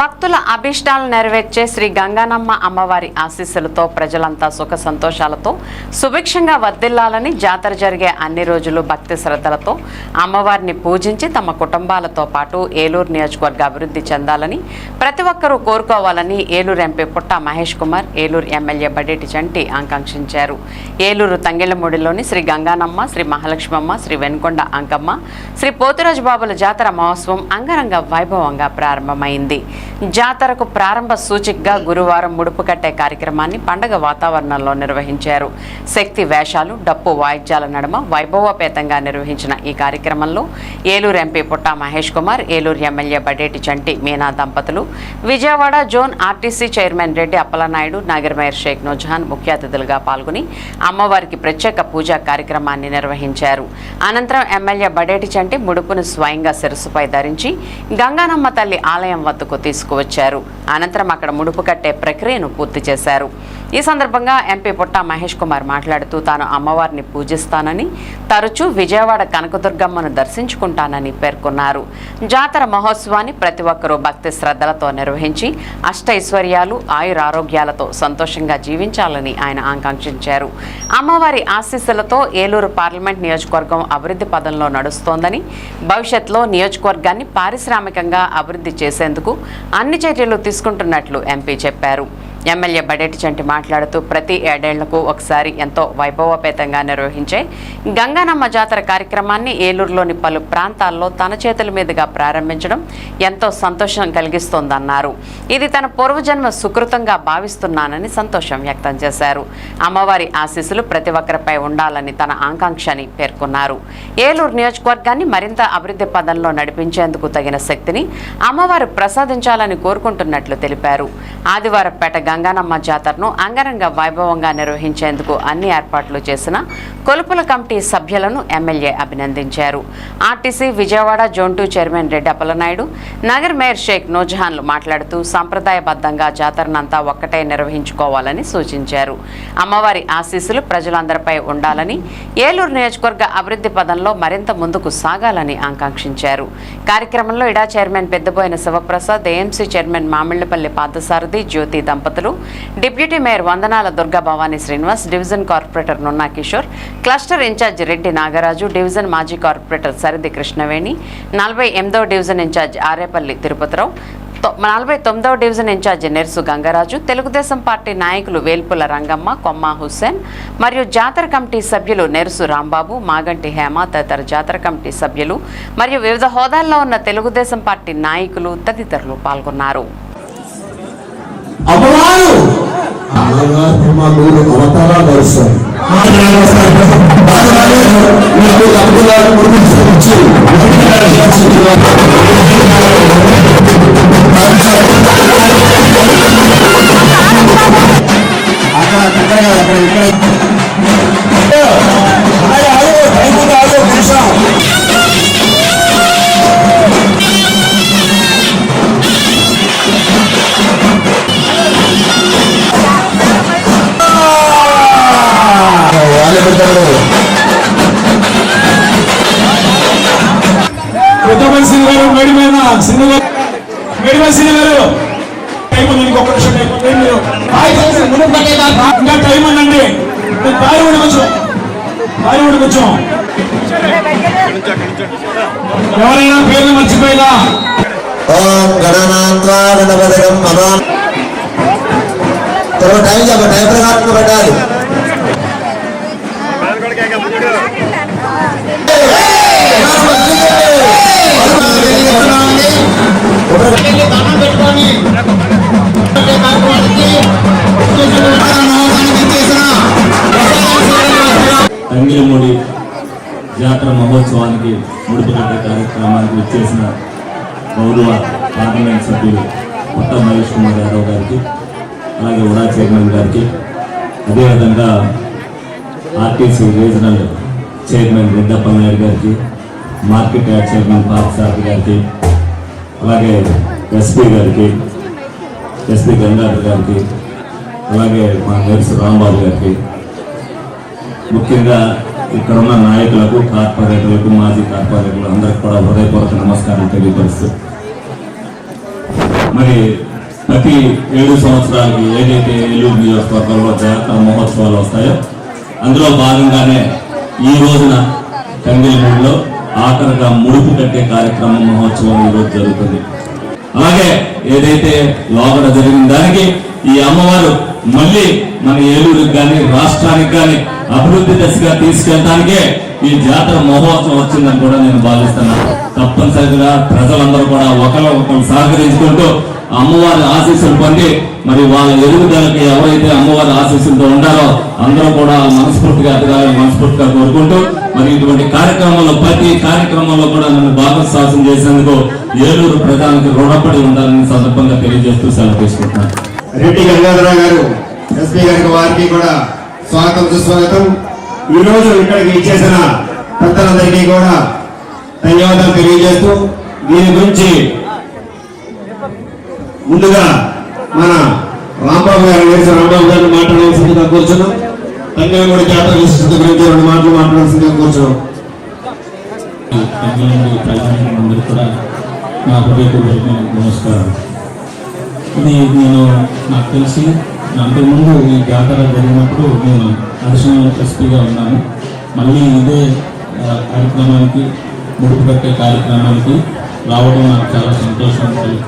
భక్తుల అభిష్టాలు నెరవేర్చే శ్రీ గంగానమ్మ అమ్మవారి ఆశీస్సులతో ప్రజలంతా సుఖ సంతోషాలతో సుభిక్షంగా వర్ధిల్లాలని జాతర జరిగే అన్ని రోజులు భక్తి శ్రద్ధలతో అమ్మవారిని పూజించి తమ కుటుంబాలతో పాటు ఏలూరు నియోజకవర్గ అభివృద్ధి చెందాలని ప్రతి ఒక్కరూ కోరుకోవాలని ఏలూరు ఎంపీ పుట్ట మహేష్ కుమార్ ఏలూరు ఎమ్మెల్యే బడేటి జంటి ఆకాంక్షించారు. ఏలూరు తంగెళ్ళమూడిలోని శ్రీ గంగానమ్మ శ్రీ మహాలక్ష్మమ్మ శ్రీ వెనుకొండ అంకమ్మ శ్రీ పోతురాజు బాబుల జాతర మహోత్సవం అంగరంగ వైభవంగా ప్రారంభమైంది. జాతరకు ప్రారంభ సూచికగా గురువారం ముడుపు కట్టే కార్యక్రమాన్ని పండగ వాతావరణంలో నిర్వహించారు. శక్తి వేషాలు డప్పు వాయిద్యాల నడుమ వైభవపేతంగా నిర్వహించిన ఈ కార్యక్రమంలో ఏలూరు ఎంపీ పుట్టా మహేష్ కుమార్ ఏలూరు ఎమ్మెల్యే బడేటి చంటి మీనా దంపతులు Vijayawada zone RTC chairman Reddy Appalanaidu నాగర్మేయర్ Shaik Noorjahan ముఖ్య అతిథులుగా పాల్గొని అమ్మవారికి ప్రత్యేక పూజా కార్యక్రమాన్ని నిర్వహించారు. అనంతరం ఎమ్మెల్యే బడేటి చంటి ముడుపును స్వయంగా శిరస్సుపై ధరించి గంగానమ్మ తల్లి ఆలయం వద్దకు తీసుకు తీసుకువచ్చారు. అనంతరం అక్కడ ముడుపు కట్టే ప్రక్రియను పూర్తి చేశారు. ఈ సందర్భంగా ఎంపీ పుట్ట మహేష్ కుమార్ మాట్లాడుతూ తాను అమ్మవారిని పూజిస్తానని తరచూ విజయవాడ కనకదుర్గమ్మను దర్శించుకుంటానని పేర్కొన్నారు. జాతర మహోత్సవాన్ని ప్రతి ఒక్కరూ భక్తి శ్రద్ధలతో నిర్వహించి అష్టైశ్వర్యాలు ఆయురారోగ్యాలతో సంతోషంగా జీవించాలని ఆయన ఆకాంక్షించారు. అమ్మవారి ఆశీస్సులతో ఏలూరు పార్లమెంట్ నియోజకవర్గం అభివృద్ధి పదంలో నడుస్తోందని భవిష్యత్తులో నియోజకవర్గాన్ని పారిశ్రామికంగా అభివృద్ధి చేసేందుకు అన్ని చర్యలు తీసుకుంటున్నట్లు ఎంపీ చెప్పారు. ఎమ్మెల్యే బడేటి చంటి మాట్లాడుతూ ప్రతి ఏడేళ్ళకు ఒకసారి ఎంతో వైభవపేతంగా నిర్వహించే గంగానమ్మ జాతర కార్యక్రమాన్ని ఏలూరులోని పలు ప్రాంతాల్లో తన చేతుల మీదుగా ప్రారంభించడం ఎంతో సంతోషం కలిగిస్తోందన్నారు. ఇది తన పూర్వజన్మ సుకృతంగా భావిస్తున్నానని సంతోషం వ్యక్తం చేశారు. అమ్మవారి ఆశీస్సులు ప్రతి ఒక్కరిపై ఉండాలని తన ఆకాంక్షని పేర్కొన్నారు. ఏలూరు నియోజకవర్గాన్ని మరింత అభివృద్ధి పదంలో నడిపించేందుకు తగిన శక్తిని అమ్మవారు ప్రసాదించాలని కోరుకుంటున్నట్లు తెలిపారు. ఆదివారపేట గంగానమ్మ జాతరను అంగరంగ వైభవంగా నిర్వహించేందుకు అన్ని ఏర్పాట్లు చేసిన కొలుపుల కమిటీ సభ్యులను ఎమ్మెల్యే అభినందించారు. RTC Vijayawada zone two chairman Reddy Appalanaidu Nagar mayor Sheikh నోజహాన్లు మాట్లాడుతూ సంప్రదాయబద్ధంగా జాతరనంతా ఒక్కటే నిర్వహించుకోవాలని సూచించారు. అమ్మవారి ఆశీస్సులు ప్రజలందరిపై ఉండాలని ఏలూరు నియోజకవర్గ అభివృద్ధి పదంలో మరింత ముందుకు సాగాలని ఆకాంక్షించారు. కార్యక్రమంలో ఇడా chairman Peddaboyina Sivaprasad AMC chairman Mamillapalli Parthasarathi Jyothi దంపతులు deputy mayor Vandanala Durga Bhavani Srinivas division corporator Nunna Kishore cluster incharge Reddy Nagaraju division మాజీ కార్పొరేటర్ సరిది కృష్ణవేణి నలభై ఎనిమిదవ డివిజన్ ఇన్ఛార్జ్ ఆరేపల్లి తిరుపతిరావు నలభై తొమ్మిదవ division in charge Nersu Gangaraju Telugu Desam party నాయకులు వేల్పుల రంగమ్మ కొమ్మ హుస్సేన్ మరియు జాతర committee సభ్యులు నెరుసు రాంబాబు మాగంటి హేమ తదితర జాతర కమిటీ సభ్యులు మరియు వివిధ హోదాల్లో ఉన్న తెలుగుదేశం పార్టీ నాయకులు తదితరులు పాల్గొన్నారు అమ్మవారు అమ్మవారు మా నూరు అవతారాలు నడుస్తారు సింధు గారు మేడిపల్లి శ్రీ గారు టైం ఉంది ఇంకొక నిమిషం టైం మీరు ఇంకా టైం ఉందండి. దారి కూడా కొంచెం దారి కూడా కొంచెం ఎవరైనా పేర్లు మర్చిపోయినా ఓం గణనాంత్రా గణపదకం మమ త్వరగా టైం చెప్పండి టైం ప్రకారం పెట్టాలి. తంగిలమూడి జాతర మహోత్సవానికి ముడుపు కార్యక్రమానికి వచ్చేసిన గౌరవ పార్లమెంట్ సభ్యులు కొత్త మహేష్ కుమార్ యాదవ్ గారికి అలాగే ఉడా చైర్మన్ గారికి అదేవిధంగా RTC regional chairman Reddappa Naidu గారికి మార్కెట్ యాడ్ చైర్మన్ పార్థసారథి గారికి అలాగే ఎస్పీ గారికి ఎస్పీ గంగాధర్ గారికి అలాగే మా నర్సు రాంబాబు గారికి ముఖ్యంగా ఇక్కడ ఉన్న నాయకులకు కార్పొరేటర్లకు మాజీ కార్పొరేటర్లు అందరికి కూడా హృదయపూర్వక నమస్కారం తెలియపరుస్తూ. మరి ప్రతి ఏడు సంవత్సరాలకి ఏదైతే ఏలూరు నియోజకవర్గంలో జాతర మహోత్సవాలు వస్తాయో అందులో భాగంగానే ఈ రోజున కంగిలిమూడిలో ఆఖరిగా ముడుపు కట్టే కార్యక్రమం మహోత్సవం ఈ రోజు జరుగుతుంది. అలాగే ఏదైతే లోపల జరిగిన దానికి ఈ అమ్మవారు మళ్ళీ మన ఏలూరుకి కానీ రాష్ట్రానికి కానీ అభివృద్ధి దశగా తీసుకెళ్ళడానికే ఈ జాతర మహోత్సవం వచ్చిందని కూడా నేను భావిస్తున్నాను తప్పనిసరిగా ప్రజలందరూ కూడా ఒకరు ఒకరు సహకరించుకుంటూ అమ్మవారి ఆశీస్సులు పొంది మరి వాళ్ళ ఎదుగుదలకి ఎవరైతే అమ్మవారి ఆశీస్సులతో ఉండారో అందరూ కూడా మనస్ఫూర్తిగా ఎదగాలని మనస్ఫూర్తిగా కోరుకుంటూ మరి ఇటువంటి కార్యక్రమంలో ప్రతి కార్యక్రమంలో కూడా నన్ను భాగస్వాసం చేసేందుకు ఏలూరు ప్రజానికి రుణపడి ఉండాలని సందర్భంగా తెలియజేస్తూ సెలవు తీసుకుంటున్నాను. రెడ్డి గంగాధరరావు గారు ఎస్పీ గారికి వారికి కూడా స్వాగతం సుస్వాగతం. ఈ రోజు ఇక్కడికి ఇచ్చేసిన పెద్దలందరికీ కూడా ధన్యవాదాలు తెలియజేస్తూ దీని గురించి ముందుగా మన రాంబాబు గారు వేసిన రాంబాబు గారిని మాట్లాడవలసిందిగా కూర్చున్నాం. తంగేమూడి జాతర విశిష్టత గురించి రెండు మాటలు మాట్లాడాల్సిందిగా కూర్చున్నాం ప్రజలందరూ కూడా నా హృదయపూర్వక నమస్కారం ఇది నేను నాకు తెలిసి అంతకుముందు ఈ జాతర జరిగినప్పుడు నేను అడిషనల్ ఎస్పీగా ఉన్నాను. మళ్ళీ ఇదే కార్యక్రమానికి ముడుపు పెట్టే కార్యక్రమానికి రావడం నాకు చాలా సంతోషం కలి-